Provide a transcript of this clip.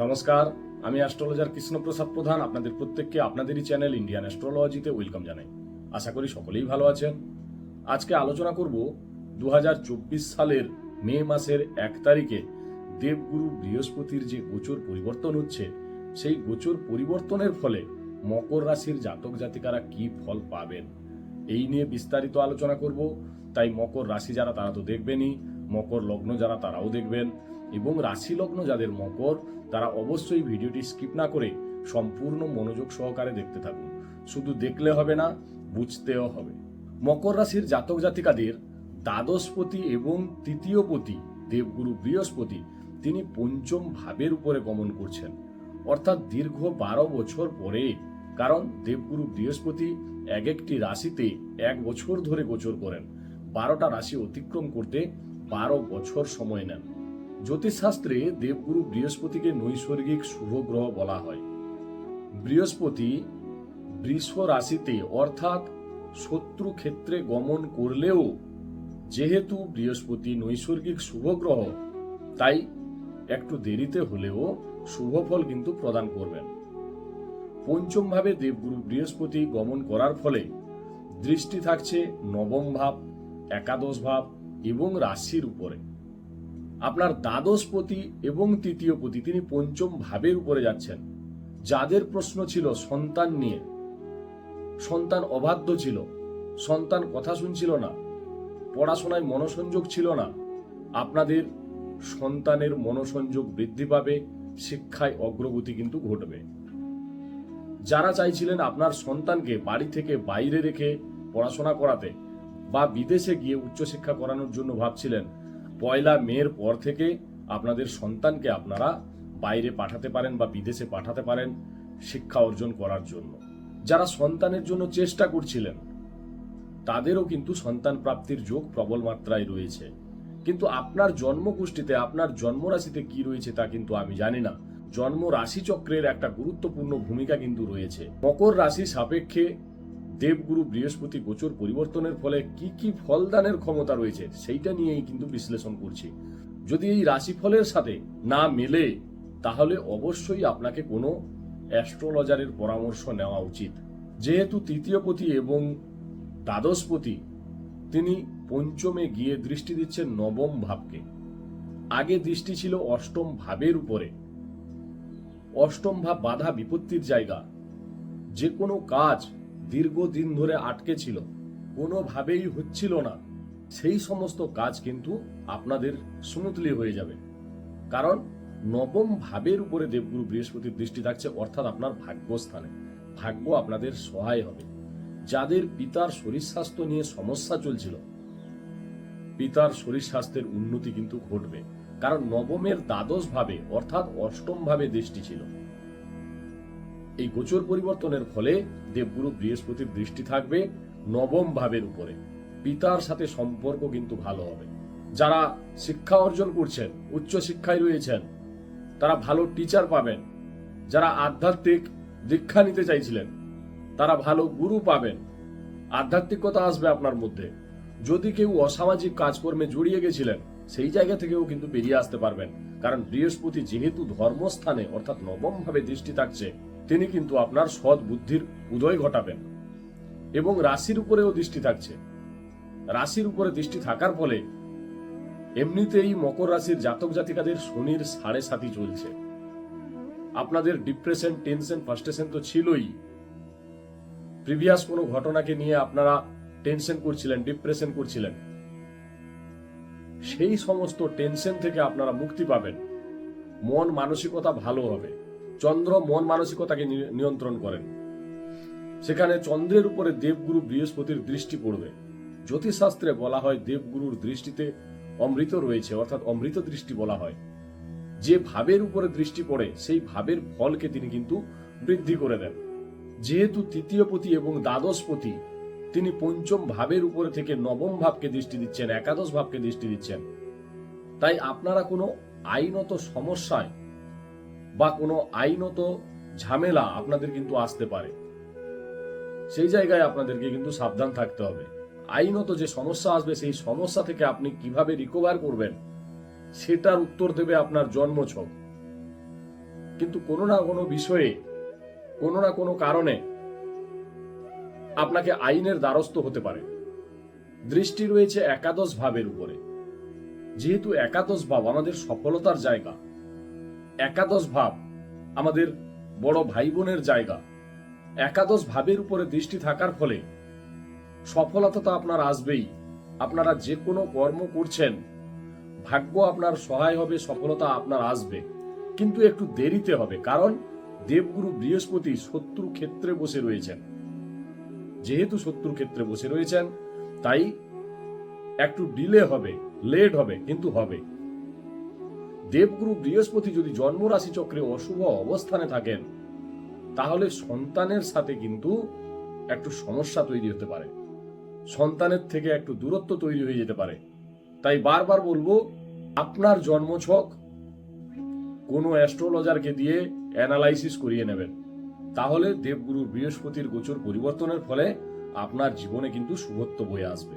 নমস্কার, আমি অ্যাস্ট্রোলজার কৃষ্ণপ্রসাদ প্রধান, আপনাদের প্রত্যেককে আপনাদেরই চ্যানেল ইন্ডিয়ান অ্যাস্ট্রোলজিতে ওয়েলকাম জানাই। আশা করি সকলেই ভালো আছেন। আজকে আলোচনা করব দু হাজার চব্বিশ সালের মে মাসের এক তারিখে দেবগুরু বৃহস্পতির যে গোচর পরিবর্তন হচ্ছে, সেই গোচর পরিবর্তনের ফলে মকর রাশির জাতক জাতিকারা কি ফল পাবেন? এই নিয়ে বিস্তারিত আলোচনা করব। তাই মকর রাশি যারা, তারা তো দেখবেনই, মকর লগ্ন যারা, তারাও দেখবেন। এবং রাশি লগ্ন যাদের মকর, তারা অবশ্যই ভিডিওটি স্কিপ না করে সম্পূর্ণ মনোযোগ সহকারে দেখতে থাকুন। শুধু দেখলে হবে না, বুঝতেও হবে। মকর রাশির জাতক জাতিকাদের দ্বাদশপতি এবং তৃতীয়পতি দেবগুরু বৃহস্পতি তিনি পঞ্চম ভাবের উপরে গমন করছেন। অর্থাৎ দীর্ঘ বারো বছর পরে, কারণ দেবগুরু বৃহস্পতি এক একটি রাশিতে এক বছর ধরে গোচর করেন। বারোটা রাশি অতিক্রম করতে বারো বছর সময় নেন। জ্যোতিষশাস্ত্রে দেবগুরু বৃহস্পতিকে নৈসর্গিক শুভ গ্রহ বলা হয়। বৃহস্পতি বৃষ রাশিতে অর্থাৎ শত্রু ক্ষেত্রে গমন করলেও যেহেতু বৃহস্পতি নৈসর্গিক শুভ গ্রহ, তাই একটু দেরিতে হলেও শুভ ফল কিন্তু প্রদান করবেন। পঞ্চম ভাবে দেবগুরু বৃহস্পতি গমন করার ফলে দৃষ্টি থাকছে নবম ভাব, একাদশ ভাব এবং রাশির উপরে। আপনার দ্বাদশপতি এবং তৃতীয় পতি, তিনি পঞ্চম ভাবের উপরে যাচ্ছেন। যাদের প্রশ্ন ছিল, সন্তান নিয়ে। সন্তান অবাধ্য ছিল। সন্তান কথা শুনছিল না। পড়াশোনায় মনোসংযোগ ছিল না। আপনাদের সন্তানের মনোসংযোগ বৃদ্ধি পাবে, শিক্ষায় অগ্রগতি কিন্তু ঘটবে। যারা চাইছিলেন আপনার সন্তানকে বাড়ি থেকে বাইরে রেখে পড়াশোনা করাতে বা বিদেশে গিয়ে উচ্চশিক্ষা করানোর জন্য ভাবছিলেন পয়লা মেয়ের পর থেকে আপনাদের সন্তানকে আপনারা বাইরে পাঠাতে পারেন বা বিদেশে পাঠাতে পারেন শিক্ষা অর্জন করার জন্য। যারা সন্তানের জন্য চেষ্টা করছিলেন, তাদেরও কিন্তু সন্তান প্রাপ্তির যোগ প্রবল মাত্রায় রয়েছে। কিন্তু আপনার জন্মকুষ্ঠিতে আপনার জন্মরাশিতে কি রয়েছে তা কিন্তু আমি জানি না। জন্ম রাশি চক্রের একটা গুরুত্বপূর্ণ ভূমিকা কিন্তু রয়েছে। মকর রাশি সাপেক্ষে দেবগুরু বৃহস্পতি গোচর পরিবর্তনের ফলে কি কি ফলদানের ক্ষমতা রয়েছে, সেইটা নিয়েই কিন্তু বিশ্লেষণ করছি। যদি এই রাশিফলের সাথে না মেলে, তাহলে অবশ্যই আপনাকে কোনো অ্যাস্ট্রোলজারের পরামর্শ নেওয়া উচিত। যেহেতু তৃতীয়পতি এবং দ্বাদশপতি, তিনি পঞ্চমে গিয়ে দৃষ্টি দিচ্ছেন নবম ভাবকে। আগে দৃষ্টি ছিল অষ্টম ভাবের উপরে। অষ্টম ভাব বাধা বিপত্তির জায়গা। যে কোনো কাজ দীর্ঘদিন ধরে আটকে ছিল। কোনোভাবেই হচ্ছিল না। সেই সমস্ত কাজ কিন্তু আপনাদের স্মুথলি হয়ে যাবে। কারণ নবম ভাবের উপরে দেবগুরু বৃহস্পতির দৃষ্টি থাকছে, অর্থাৎ আপনার ভাগ্যস্থানে। ভাগ্য আপনাদের সহায় হবে। যাদের পিতার শরীর স্বাস্থ্য নিয়ে সমস্যা চলছিল, পিতার শরীর স্বাস্থ্যের উন্নতি কিন্তু ঘটবে। কারণ নবমের দ্বাদশ ভাবে, অর্থাৎ অষ্টম ভাবে দৃষ্টি ছিল। এই গোচর পরিবর্তনের ফলে দেবগুরু বৃহস্পতির দৃষ্টি থাকবে নবম ভাবের উপরে। পিতার সাথে সম্পর্ক কিন্তু ভালো হবে। যারা শিক্ষা অর্জন করছেন, উচ্চ শিক্ষায় রয়েছেন, তারা ভালো টিচার পাবেন। যারা আধ্যাত্মিক দীক্ষা নিতে চাইছিলেন, তারা ভালো গুরু পাবেন। আধ্যাত্মিকতা আসবে আপনার মধ্যে। যদি কেউ অসামাজিক কাজকর্মে জড়িয়ে গেছিলেন, সেই জায়গা থেকেও কিন্তু বেরিয়ে আসতে পারবেন। কারণ বৃহস্পতি যেহেতু ধর্মস্থানে, অর্থাৎ নবম ভাবে দৃষ্টি থাকছে তিনি কিন্তু আপনার সৎ বুদ্ধির উদয় ঘটাবেন এবং রাশির উপরেও দৃষ্টি থাকছে। রাশির উপরে দৃষ্টি থাকার ফলে এমনিতেই মকর রাশির জাতক জাতিকাদের শনির সাড়ে সাথী চলছে। আপনাদের ডিপ্রেশন, টেনশন ফার্স্টেশন তো ছিলই। প্রিভিয়াস কোনো ঘটনাকে নিয়ে আপনারা টেনশন করছিলেন, ডিপ্রেশন করছিলেন। সেই সমস্ত টেনশন থেকে আপনারা মুক্তি পাবেন। মন মানসিকতা ভালো হবে। চন্দ্র মন মানসিকতাকে নিয়ন্ত্রণ করেন। সেখানে চন্দ্রের উপরে দেবগুরু বৃহস্পতির দৃষ্টি পড়বে। জ্যোতিষশাস্ত্রে বলা হয় দেবগুরুর দৃষ্টিতে অমৃত রয়েছে, অর্থাৎ অমৃত দৃষ্টি বলা হয়। যে ভাবের উপরে দৃষ্টি পড়ে, সেই ভাবের ফলকে তিনি কিন্তু বৃদ্ধি করে দেন। যেহেতু তৃতীয় তৃতীয়পতি এবং দ্বাদশপতি, তিনি পঞ্চম ভাবের উপরে থেকে নবম ভাবকে দৃষ্টি দিচ্ছেন, একাদশ ভাবকে দৃষ্টি দিচ্ছেন। তাই আপনারা কোনো আইনত সমস্যায় বা কোনো আইনত ঝামেলা আপনাদের কিন্তু আসতে পারে। সেই জায়গায় আপনাদেরকে কিন্তু সাবধান থাকতে হবে। আইনত যে সমস্যা আসবে, সেই সমস্যা থেকে আপনি কীভাবে রিকভার করবেন, সেটার উত্তর দেবে আপনার জন্মছক কিন্তু কোনো না কোনো বিষয়ে, কোনো না কোনো কারণে আপনাকে আইনের দ্বারস্থ হতে পারে। দৃষ্টি রয়েছে একাদশ ভাবের উপরে। যেহেতু একাদশ ভাব আমাদের সফলতার জায়গা একাদশ ভাব, আমাদের বড় ভাই বোনের জায়গা। একাদশ ভাবের উপরে দৃষ্টি থাকার ফলে সফলতা তো আপনার আসবেই। আপনারা যে কোনো কর্ম করছেন, ভাগ্য আপনার সহায় হবে, সফলতা আপনার আসবে। কিন্তু একটু দেরিতে হবে, কারণ দেবগুরু বৃহস্পতি শত্রু ক্ষেত্রে বসে রয়েছেন। যেহেতু শত্রু ক্ষেত্রে বসে রয়েছেন, তাই একটু ডিলে হবে লেট হবে, কিন্তু হবে। দেবগুরু বৃহস্পতি যদি জন্মরাশি চক্রে অশুভ অবস্থানে থাকেন, তাহলে সন্তানের সাথে কিন্তু একটু সমস্যা তৈরি হতে পারে। সন্তানের থেকে একটু দূরত্ব তৈরি হয়ে যেতে পারে। তাই বারবার বলব, আপনার জন্মছক কোনো অ্যাস্ট্রোলজারকে দিয়ে অ্যানালাইসিস করিয়ে নেবেন। তাহলে দেবগুরু বৃহস্পতির গোচর পরিবর্তনের ফলে আপনার জীবনে কিন্তু শুভত্ব বয়ে আসবে।